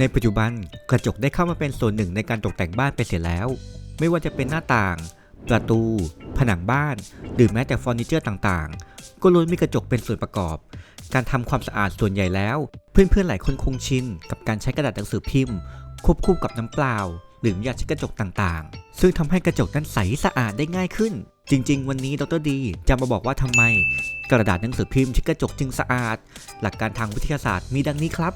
ในปัจจุบันกระจกได้เข้ามาเป็นส่วนหนึ่งในการตกแต่งบ้านไปเสียแล้ว ไม่ว่าจะเป็นหน้าต่าง ประตู ผนังบ้าน หรือแม้แต่เฟอร์นิเจอร์ต่างๆ ก็ล้วนมีกระจกเป็นส่วนประกอบ การทำความสะอาดส่วนใหญ่แล้ว เพื่อนๆหลายคนคงชินกับการใช้กระดาษหนังสือพิมพ์ ควบคู่กับน้ำเปล่า หรือยาเช็ดกระจกต่างๆ ซึ่งทำให้กระจกนั้นใสสะอาดได้ง่ายขึ้น จริง ๆ วันนี้ดรดีจะมาบอกว่าทำไม กระดาษหนังสือพิมพ์เช็ดกระจกจึงสะอาด หลักการทางวิทยาศาสตร์มีดังนี้ครับ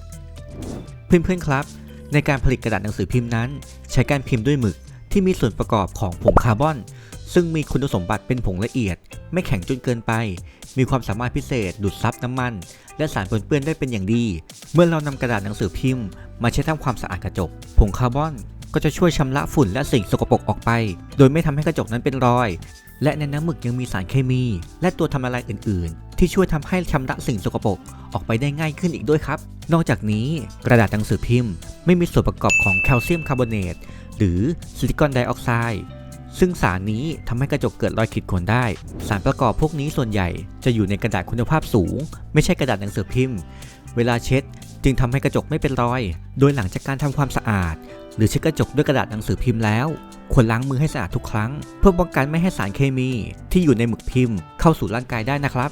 เพื่อนๆครับ ในการผลิตกระดาษหนังสือพิมพ์นั้น ใช้การพิมพ์ด้วยหมึกที่มีส่วนประกอบของผงคาร์บอน ซึ่งมีคุณสมบัติเป็นผงละเอียด ไม่แข็งจนเกินไป มีความสามารถพิเศษ ดูดซับน้ำมัน และสารปนเปื้อนได้เป็นอย่างดี เมื่อเรานำกระดาษหนังสือพิมพ์ มาเช็ดทำความสะอาดกระจก ผงคาร์บอนก็จะช่วยชำระฝุ่นและสิ่งสกปรกออกไป โดยไม่ทำให้กระจกนั้นเป็นรอย และในน้ำหมึกยังมีสารเคมี และตัวทำละลายอื่นๆ ที่ช่วยทำให้ชำระสิ่งสกปรกออกไปได้ง่ายขึ้นอีกด้วยครับ นอกจากนี้กระดาษหนังสือพิมพ์ ไม่มีส่วนประกอบของแคลเซียมคาร์บอเนตหรือซิลิคอนไดออกไซด์ซึ่งสารนี้ทำให้กระจกเกิดรอยขีดข่วนได้ สารประกอบพวกนี้ส่วนใหญ่จะอยู่ในกระดาษคุณภาพสูง ไม่ใช่กระดาษหนังสือพิมพ์ เวลาเช็ดจึงทำให้กระจกไม่เป็นรอย โดยหลังจากการทำความสะอาด หรือเช็ดกระจกด้วยกระดาษหนังสือพิมพ์แล้ว ควรล้างมือให้สะอาดทุกครั้ง เพื่อป้องกันไม่ให้สารเคมี ที่อยู่ในหมึกพิมพ์ เข้าสู่ร่างกายได้นะครับ